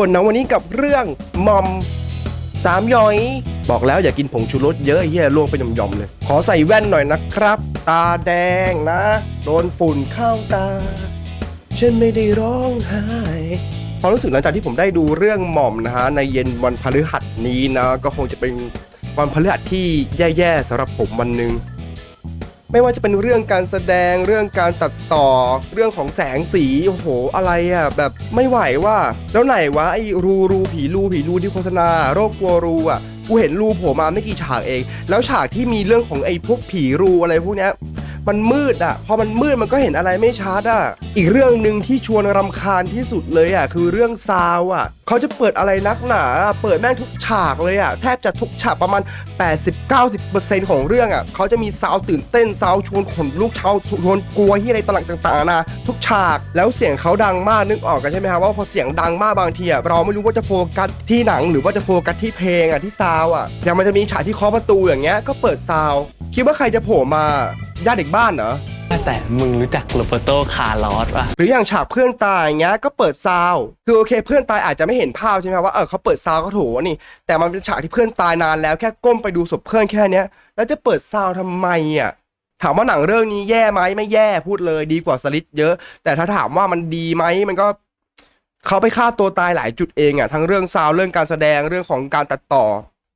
บนนะวันนี้กับเรื่องมอมสามย้อย บอกแล้วอย่ากินผงชูรสเยอะเหี้ยล่วงไปหย่อมๆเลย ขอใส่แว่นหน่อยนะครับ ตาแดงนะ โดนฝุ่นเข้าตา ฉันไม่ได้ร้องไห้ความรู้สึกหลังจากที่ผมได้ดูเรื่องหม่อมนะฮะในเย็นวันพฤหัสนี้นะ ก็คงจะเป็นวันพฤหัสที่แย่ๆสำหรับผมวันหนึ่ง ไม่ว่าจะเป็นเรื่องการแสดงเรื่องการตัดต่อ เรื่องของแสงสีโอ้โหอะไรอะแบบไม่ไหวว่า แล้วไหนวะไอ้รูรูผีรูผีรูที่โฆษณา โรคกลัวรูอะกูเห็นรูโผล่มาไม่กี่ฉากเอง แล้วฉากที่มีเรื่องของไอ้พวกผีรูอะไรพวกเนี้ย มันมืดอะ พอมันมืดมันก็เห็นอะไรไม่ชัดอะ อีกเรื่องหนึ่งที่ชวนรำคาญที่สุดเลยอะคือเรื่องซาวอะเขาจะเปิดอะไรนักหนาเปิดแม่งทุกฉากเลยอะแทบจะทุกฉากประมาณ 80-90%ของเรื่องอะเขาจะมีซาวตื่นเต้นซาวชวนขนลุกเท้าชวนกลัวที่อะไรต่างต่างๆนะทุกฉากแล้วเสียงเขาดังมากนึกออกกันใช่ไหมครับว่าพอเสียงดังมากบางทีอะเราไม่รู้ว่าจะโฟกัสที่หนังหรือว่าจะโฟกัสที่เพลงอะที่ซาวอะอย่างมันจะมีฉากที่เคาะประตูอย่างเงี้ยก็เปิดซาวคิดว่าใครจะโผล่มา ญาติเด็กบ้านเหรอ แต่มึงรู้จักโรเบร์โตคาร์ลอสป่ะ หรืออย่างฉากเพื่อนตายอย่างเงี้ยก็เปิดซาวด์คือโอเค เพื่อนตายอาจจะไม่เห็นภาพใช่ไหมครับว่าเออเขาเปิดซาวด์ก็ถูกนี่ แต่มันเป็นฉากที่เพื่อนตายนานแล้วแค่ก้มไปดูศพเพื่อนแค่เนี้ย แล้วจะเปิดซาวด์ทำไมอะถามว่าหนังเรื่องนี้แย่ไหมไม่แย่พูดเลยดีกว่าสลิดเยอะ แต่ถ้าถามว่ามันดีไหมมันก็เขาไปฆ่าตัวตายหลายจุดเองอะทั้งเรื่องซาวด์เรื่องการแสดงเรื่องของการตัดต่อ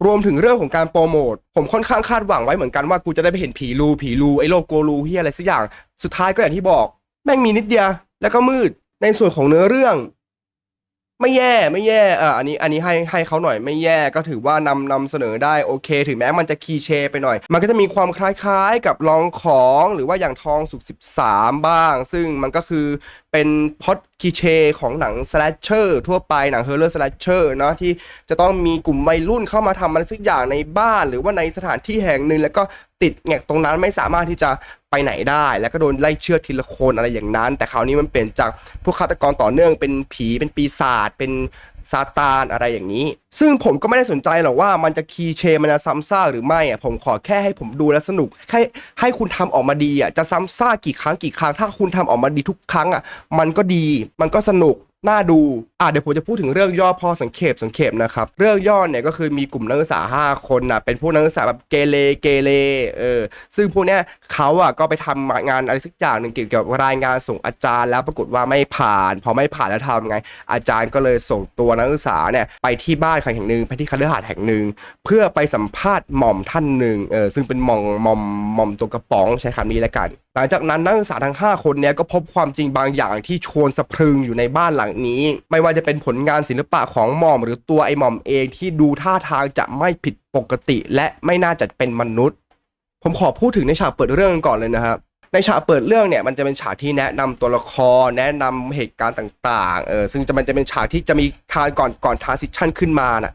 รวมถึงเรื่องของการโปรโมทผมค่อนข้างคาดหวังไว้เหมือนกันว่ากูจะได้ไปเห็นผีรูผีรูไอ้โลโกรูเฮียอะไรสักอย่าง สุดท้ายก็อย่างที่บอก แม่งมีนิดเดียวแล้วก็มืดในส่วนของเนื้อเรื่อง ไม่แย่ไม่แย่เอออันนี้อันนี้ให้ให้เขาหน่อยไม่แย่ก็ถือว่านำนำเสนอได้โอเค ถึงแม้มันจะคีเชไปหน่อย มันก็จะมีความคล้ายๆ กับลองของหรือว่าอย่างทองสุก13 บ้าง ซึ่งมันก็คือ เป็นพอดคีเชของหนังสแลชเชอร์ทั่วไปหนังเฮอร์เรอร์สแลชเชอร์เนาะที่จะต้องมีกลุ่มวัยรุ่นเข้ามาทำอะไรสักอย่างในบ้าน หรือว่าในสถานที่แห่งหนึ่งแล้วก็ติดแงกตรงนั้นไม่สามารถที่จะไปไหนได้ แล้วก็โดนไล่เชือดทีละคนอะไรอย่างนั้น แต่คราวนี้มันเปลี่ยนจากพวกฆาตกรต่อเนื่องเป็นผีเป็นปีศาจเป็น ซาตานอะไรอย่างนี้ ซึ่งผมก็ไม่ได้สนใจหรอกว่ามันจะคีเชมันจะซ้ำซากหรือไม่อะผมขอแค่ให้ผมดูแล้วสนุกให้ให้คุณทำออกมาดีอะจะซ้ำซากกี่ครั้งกี่ครั้ง ถ้าคุณทำออกมาดีทุกครั้งอะมันก็ดีมันก็สนุกน่าดู อะเดี๋ยวผมจะพูดถึงเรื่องย่อพอสังเขปสังเขปนะครับเรื่องย่อเนี่ยก็คือมีกลุ่มนักศึกษา 5 คนนะเป็นพวกนักศึกษาแบบเกเรเกเรเออซึ่งพวกเนี้ยเขาอะก็ไปทำงานอะไรสักอย่างหนึ่งเกี่ยวกับรายงานส่งอาจารย์ แล้วปรากฏว่าไม่ผ่าน พอไม่ผ่านแล้วทำไง อาจารย์ก็เลยส่งตัวนักศึกษาเนี่ยไปที่บ้านแห่งหนึ่งไปที่คฤหาสน์แห่งหนึ่งเพื่อไปสัมภาษณ์หม่อมท่านหนึ่งเออซึ่งเป็นหม่อมหม่อมหม่อมตัวกระป๋องใช้คำนี้แล้วกันหลังจากนั้นนักศึกษาทั้ง 5 คนเนี้ยก็พบความจริงบางอย่างที่ชวนสะพรึงอยู่ในบ้านหลังนี้ ไม่ว่าจะเป็นผลงานศิลปะของหม่อม หรือตัวไอหม่อมเองที่ดูท่าทางจะไม่ผิดปกติและไม่น่าจะเป็นมนุษย์ ผมขอพูดถึงในฉากเปิดเรื่องก่อนเลยนะครับในฉากเปิดเรื่องเนี่ยมันจะเป็นฉากที่แนะนำตัวละครแนะนำเหตุการณ์ต่างๆเออซึ่งจะมันจะเป็นฉากที่จะมีทานก่อนก่อนทานซิชันขึ้นมาน่ะ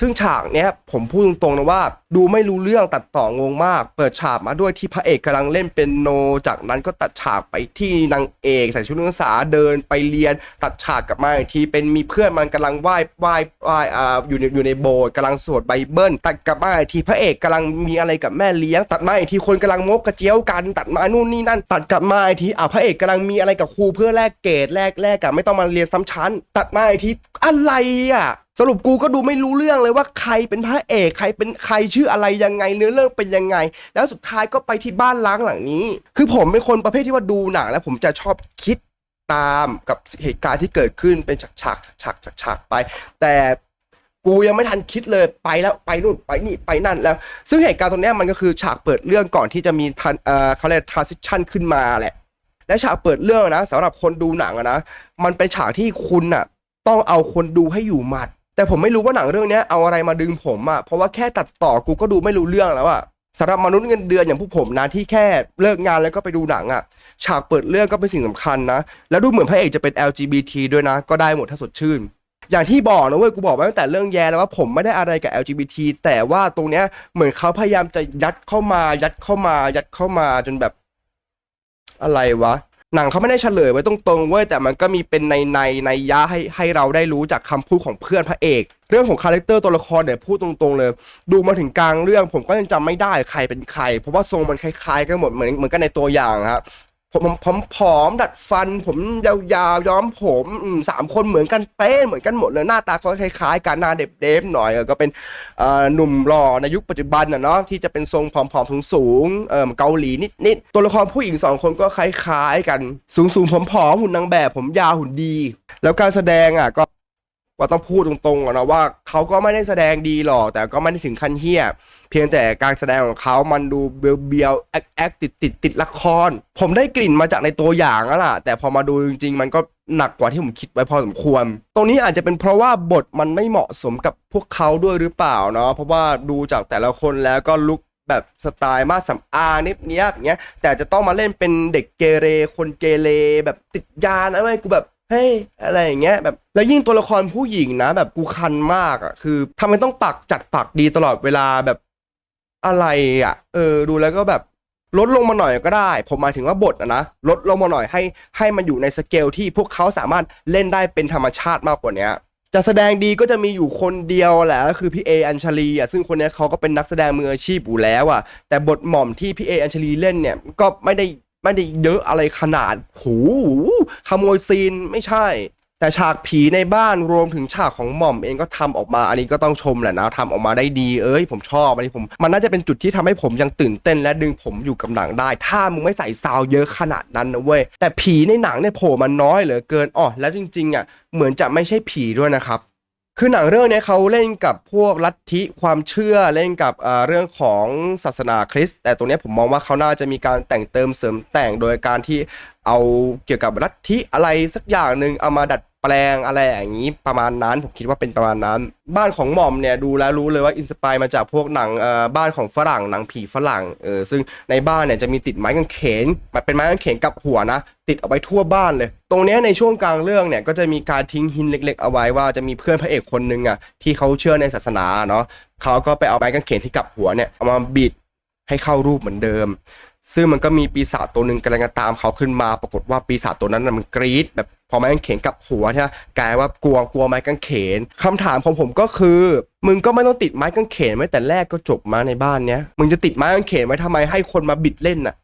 ซึ่งฉากเนี้ยผมพูดตรงๆนะว่า ดูไม่รู้เรื่องตัดต่องงมาก เปิดฉากมาด้วยที่พระเอกกำลังเล่นเป็นโน จากนั้นก็ตัดฉากไปที่นางเอกใส่ชุดนักศึกษาเดินไปเรียน ตัดฉากกลับมาอีกทีเป็นมีเพื่อนมันกำลังไหว้ไหว้ไหว้อ่าอยู่ในอยู่ในโบสถ์กำลังสวดไบเบิลตัดกลับมาอีกทีพระเอกกำลังมีอะไรกับแม่เลี้ยง ตัดมาอีกทีคนกำลังมกกระเจียวกันตัดมานู่นนี่นั่น ตัดกลับมาอีกทีอ่าพระเอกกำลังมีอะไรกับครูเพื่อแลกเกรดแลกแลกกับไม่ต้องมาเรียนซ้ำชั้น ตัดมาอีกทีอะไรอะ สรุปกูก็ดูไม่รู้เรื่องเลยว่าใครเป็นพระเอกใครเป็นใครชื่ออะไรยังไงเนื้อเรื่องเป็นยังไง แล้วสุดท้ายก็ไปที่บ้านล้างหลังนี้ คือผมเป็นคนประเภทที่ว่าดูหนังแล้วผมจะชอบคิดตามกับเหตุการณ์ที่เกิดขึ้นเป็นฉากฉากฉากฉากฉากไป แต่กูยังไม่ทันคิดเลยไปแล้วไปนู่นไปนี่ไปนั่นแล้ว ซึ่งเหตุการณ์ตรงนี้มันก็คือฉากเปิดเรื่องก่อนที่จะมีทันเอ่อเขาเรียก transition ขึ้นมาแหละ และฉากเปิดเรื่องนะสำหรับคนดูหนังนะมันเป็นฉากที่คุณน่ะต้องเอาคนดูให้อยู่หมัด แต่ผมไม่รู้ว่าหนังเรื่องนี้เอาอะไรมาดึงผมอะเพราะว่าแค่ตัดต่อกูก็ดูไม่รู้เรื่องแล้วอะสำหรับมนุษย์เงินเดือนอย่างพวกผมนะที่แค่เลิกงานแล้วก็ไปดูหนังอะฉากเปิดเรื่องก็เป็นสิ่งสำคัญนะ แล้วดูเหมือนพระเอกจะเป็น LGBT ด้วยนะ ก็ได้หมดถ้าสดชื่น อย่างที่บอกนะเว้ยกูบอกมาตั้งแต่เรื่องแย่แล้วว่าผมไม่ได้อะไรกับ LGBT แต่ว่าตรงเนี้ยเหมือนเขาพยายามจะยัดเข้ามา ยัดเข้ามา ยัดเข้ามาจนแบบอะไรวะ หนังเขาไม่ได้เฉลยไว้ตรงๆเว้ยแต่มันก็มีเป็นในในในยะให้ให้เราได้รู้จากคำพูดของเพื่อนพระเอก เรื่องของคาแรคเตอร์ตัวละครเนี่ยพูดตรงๆเลย ดูมาถึงกลางเรื่องผมก็ยังจำไม่ได้ใครเป็นใคร เพราะว่าทรงมันคล้ายๆกันหมดเหมือนเหมือนกันในตัวอย่างครับ ผมผมผอมดัดฟัน ผมยาวๆย้อมผมอืมสามคนเหมือนกันเป๊ะเหมือนกันหมดเลยหน้าตาเขาคล้ายๆกันหน้าเด็บๆหน่อยเออก็เป็นเอ่อหนุ่มหล่อในยุคปัจจุบันน่ะเนาะที่จะเป็นทรงผอมๆสูงๆเออเกาหลีนิดๆตัวละครผู้หญิงสองคนก็คล้ายๆกัน สูงๆผอมๆหุ่นนางแบบผมยาวหุ่นดี แล้วการแสดงอะก็ ก็ต้องพูดตรงๆอะนะว่าเขาก็ไม่ได้แสดงดีหรอก แต่ก็ไม่ได้ถึงขั้นเฮี้ย เพียงแต่การแสดงของเขามันดูเบียวเบียวๆแอคแอคติดติดติดละคร ผมได้กลิ่นมาจากในตัวอย่างแล้วล่ะ แต่พอมาดูจริงๆ มันก็หนักกว่าที่ผมคิดไว้พอสมควร ตรงนี้อาจจะเป็นเพราะว่าบทมันไม่เหมาะสมกับพวกเขาด้วยหรือเปล่าเนาะ เพราะว่าดูจากแต่ละคนแล้วก็ลุกแบบสไตล์มาสสำอางนิดเนี้ยอย่างเงี้ย แต่จะต้องมาเล่นเป็นเด็กเกเรคนเกเรแบบติดยานะเว้ยกูแบบ เฮ้ยอะไรอย่างเงี้ยแบบแล้วยิ่งตัวละครผู้หญิงนะ แบบกูคันมากอะคือทำไมต้องปักจัดปักดีตลอดเวลาแบบอะไรอะ เออ ดูแล้วก็แบบลดลงมาหน่อยก็ได้ ผมหมายถึงว่าบทอะนะลดลงมาหน่อยให้ให้มันอยู่ในสเกลที่พวกเขาสามารถเล่นได้เป็นธรรมชาติมากกว่าเนี้ยจะแสดงดีก็จะมีอยู่คนเดียวแหละก็คือพี่เออัญชลีอะซึ่งคนนี้เขาก็เป็นนักแสดงมืออาชีพอยู่แล้วอะแต่บทหม่อมที่พี่เออัญชลีเล่นเนี่ยก็ไม่ได้ ไม่ได้เยอะอะไรขนาดหูขโมยซีนไม่ใช่ แต่ฉากผีในบ้านรวมถึงฉากของหม่อมเองก็ทำออกมา อันนี้ก็ต้องชมแหละนะทำออกมาได้ดีเอ้ยผมชอบอันนี้ผมมันน่าจะเป็นจุดที่ทำให้ผมยังตื่นเต้นและดึงผมอยู่กับหนังได้ ถ้ามึงไม่ใส่ซาวเยอะขนาดนั้นนะเว้ยแต่ผีในหนังเนี่ยโผล่มาน้อยเหลือเกินอ๋อแล้วจริงๆอะเหมือนจะไม่ใช่ผีด้วยนะครับ คือหนังเรื่องนี้เขาเล่นกับพวกลัทธิความเชื่อเล่นกับเรื่องของศาสนาคริสต์แต่ตรงนี้ผมมองว่าเขาน่าจะมีการแต่งเติมเสริมแต่งโดยการที่เอาเกี่ยวกับลัทธิอะไรสักอย่างหนึ่งเอามาดัด แปลงอะไรอย่างนี้ประมาณนั้นผมคิดว่าเป็นประมาณนั้น บ้านของหม่อมเนี่ยดูแล้วรู้เลยว่าอินสปายมาจากพวกหนังเอ่อบ้านของฝรั่งหนังผีฝรั่งเออซึ่งในบ้านเนี่ยจะมีติดไม้กางเขนมันเป็นไม้กางเขนกับหัวนะ ติดเอาไว้ทั่วบ้านเลย ตรงนี้ในช่วงกลางเรื่องเนี่ยก็จะมีการทิ้งหินเล็ก ๆ เอาไว้ว่าจะมีเพื่อนพระเอกคนหนึ่งอะที่เขาเชื่อในศาสนาเนาะเขาก็ไปเอาไม้กางเขนที่กับหัวเนี่ยเอามาบิดให้เข้ารูปเหมือนเดิม ซึ่งมันก็มีปีศาจตัวหนึ่งกำลังจะตามเขาขึ้นมา ปรากฏว่าปีศาจตัวนั้นนะมันกรี๊ดแบบพอไม้กางเขนกับหัวใช่ไหมกลายว่ากลัวกลัวไม้กางเขนคำถามของผมก็คือ มึงก็ไม่ต้องติดไม้กางเขนไว้แต่แรกก็จบมาในบ้านเนี้ยมึงจะติดไม้กางเขนไว้ทำไมให้คนมาบิดเล่นน่ะ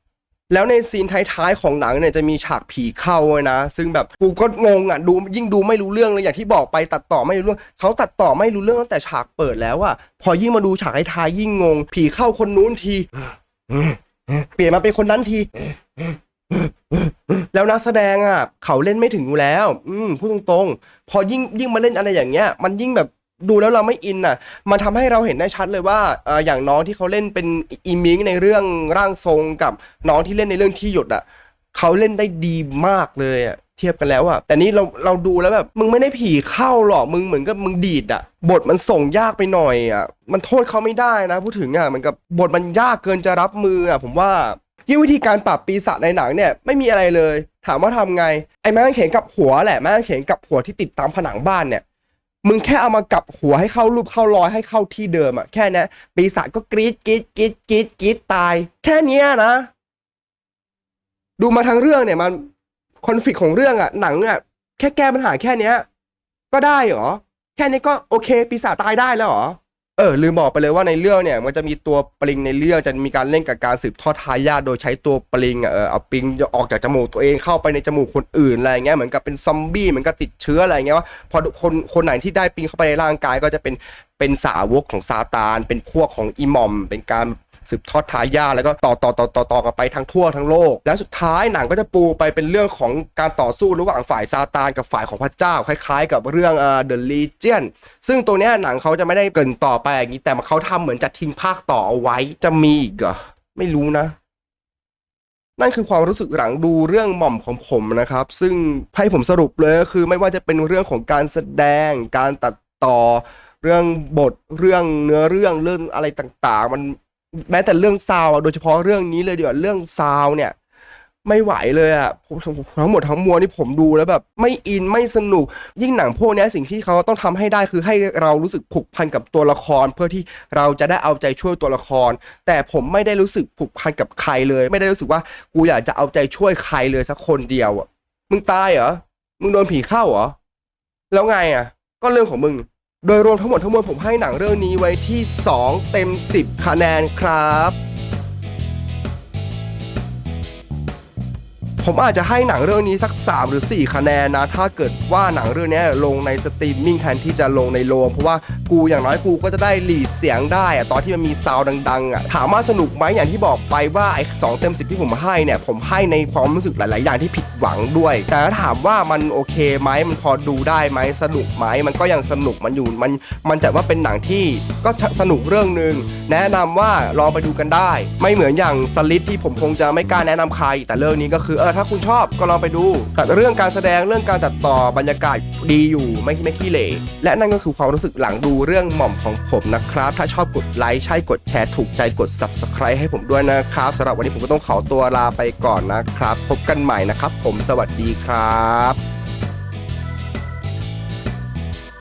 แล้วในซีนท้ายๆของหนังเนี่ยจะมีฉากผีเข้าเว้ยนะ ซึ่งแบบกูก็งงอะดูยิ่งดูไม่รู้เรื่องเลยอย่างที่บอกไปตัดต่อไม่รู้เรื่องเขาตัดต่อไม่รู้เรื่องตั้งแต่ฉากเปิดแล้วอะพอยิ่งมาดูฉากท้ายๆยิ่งงง ผีเข้าคนนู้นที เปลี่ยนมาเป็นคนนั้นที แล้วนักแสดงอะ เขาเล่นไม่ถึงอยู่แล้ว อืมพูดตรงๆ พอยิ่งยิ่งมาเล่นอะไรอย่างเงี้ย มันยิ่งแบบดูแล้วเราไม่อินอะ มันทำให้เราเห็นได้ชัดเลยว่าเอออย่างน้องที่เขาเล่นเป็นอีมิงในเรื่องร่างทรงกับน้องที่เล่นในเรื่องที่หยดอะ เขาเล่นได้ดีมากเลยอะ เทียบกันแล้วอะแต่นี่เราเราดูแล้วแบบมึงไม่ได้ผีเข้าหรอกมึงเหมือนกับมึงดีดอะบทมันส่งยากไปหน่อยอะมันโทษเขาไม่ได้นะพูดถึงอะมันกับบทมันยากเกินจะรับมืออะผมว่ายิ่งวิธีการปรับปีศาจในหนังเนี่ยไม่มีอะไรเลย ถามว่าทำไงไอ้แม่งเขนกับหัวแหละแม่งเขนกับหัวที่ติดตามผนังบ้านเนี่ยมึงแค่เอามากับหัวให้เข้ารูปเข้ารอยให้เข้าที่เดิมอะแค่นี้ปีศาจก็กรีดกรีดกรีดกรีดกรีดตาย แค่นี้นะ ดูมาทั้งเรื่องเนี่ยมัน คอนฟ lict ของเรื่องอะหนังอะแค่แก้ปัญหาแค่เนี้ย ก็ได้เหรอ แค่นี้ก็โอเค ปีศาจตายได้แล้วเหรอเออลืมบอกไปเลยว่าในเรื่องเนี่ย มันจะมีตัวปลิงในเรื่องจะมีการเล่นกับการสืบทอดทายาทโดยใช้ตัวปลิงอะเออเอาปลิงออกจากจมูกตัวเองเข้าไปในจมูกคนอื่นอะไรเงี้ยเหมือนกับเป็นซอมบี้เหมือนกับติดเชื้ออะไรเงี้ยว่าพอคนคนไหนที่ได้ปลิงเข้าไปในร่างกายก็จะเป็นเป็นสาวกของซาตาน เป็นพวกของอิมอม เป็นการ สืบทอดทายาทแล้วก็ต่อต่อต่อต่อต่อกันไปทั้งทั่วทั้งโลก แล้วสุดท้ายหนังก็จะปูไปเป็นเรื่องของการต่อสู้ระหว่างฝ่ายซาตานกับฝ่ายของพระเจ้า คล้ายๆ กับเรื่องเอ่อ The Legion ซึ่งตัวเนี้ยหนังเขาจะไม่ได้เกินต่อไปอย่างนี้แต่เขาทำเหมือนจะทิ้งภาคต่อเอาไว้จะมีอีกเหรอไม่รู้นะนั่นคือความรู้สึกหลังดูเรื่องหม่อมของผมนะครับ ซึ่งให้ผมสรุปเลยก็คือไม่ว่าจะเป็นเรื่องของการแสดง การตัดต่อ เรื่องบทเรื่องเนื้อเรื่องเรื่องอะไรต่างๆ มัน แม้แต่เรื่องซาวด์อะโดยเฉพาะเรื่องนี้เลยเดี๋ยวาเรื่องซาวด์เนี่ย ไม่ไหวเลยอะผมทั้งหมดทั้งมวลนี่ผมดูแล้วแบบ ไม่อินไม่สนุก ยิ่งหนังพวกเนี้ยสิ่งที่เขาต้องทำให้ได้คือให้เรารู้สึกผูกพันกับตัวละคร เพื่อที่เราจะได้เอาใจช่วยตัวละคร แต่ผมไม่ได้รู้สึกผูกพันกับใครเลย ไม่ได้รู้สึกว่ากูอยากจะเอาใจช่วยใครเลยสักคนเดียวอะมึงตายเหรอมึงโดนผีเข้าเหรอแล้วไงอะ ก็เรื่องของมึง โดยรวมทั้งหมดทั้งมวลผมให้หนังเรื่องนี้ไว้ที่ 2 เต็ม 10 คะแนนครับ ผมอาจจะให้หนังเรื่องนี้สัก 3 หรือ 4 คะแนนนะ ถ้าเกิดว่าหนังเรื่องนี้ลงในสตรีมมิ่งแทนที่จะลงในโรงเพราะว่ากูอย่างน้อยกูก็จะได้หลีดเสียงได้อะตอนที่มันมีซาวด์ดังๆอะถามว่าสนุกไหมอย่างที่บอกไปว่าไอ้สองเต็มสิบที่ผมให้เนี่ยผมให้ในความรู้สึกหลาย ๆ อย่างที่ผิดหวังด้วย แต่ถ้าถามว่ามันโอเคไหมมันพอดูได้ไหมสนุกไหมมันก็ยังสนุกมันอยู่มันมันจัดว่าเป็นหนังที่ก็สนุกเรื่องหนึ่งแนะนำว่าลองไปดูกันได้ ไม่เหมือนอย่างสลิดที่ผมคงจะไม่กล้าแนะนำใคร แต่เรื่องนี้ก็คือเออถ้าคุณชอบก็ลองไปดูแต่เรื่องการแสดงเรื่องการตัดต่อบรรยากาศดีอยู่ไม่ไม่ขี้เหร่และนั่นก็คือความรู้สึกหลังดูเรื่องหม่อมของผมนะครับ ถ้าชอบกดไลค์ใช่กดแชร์ถูกใจกด subscribe ให้ผมด้วยนะครับสำหรับวันนี้ผมก็ต้องขอตัวลาไปก่อนนะครับ พบกันใหม่นะครับ ผมสวัสดีครับ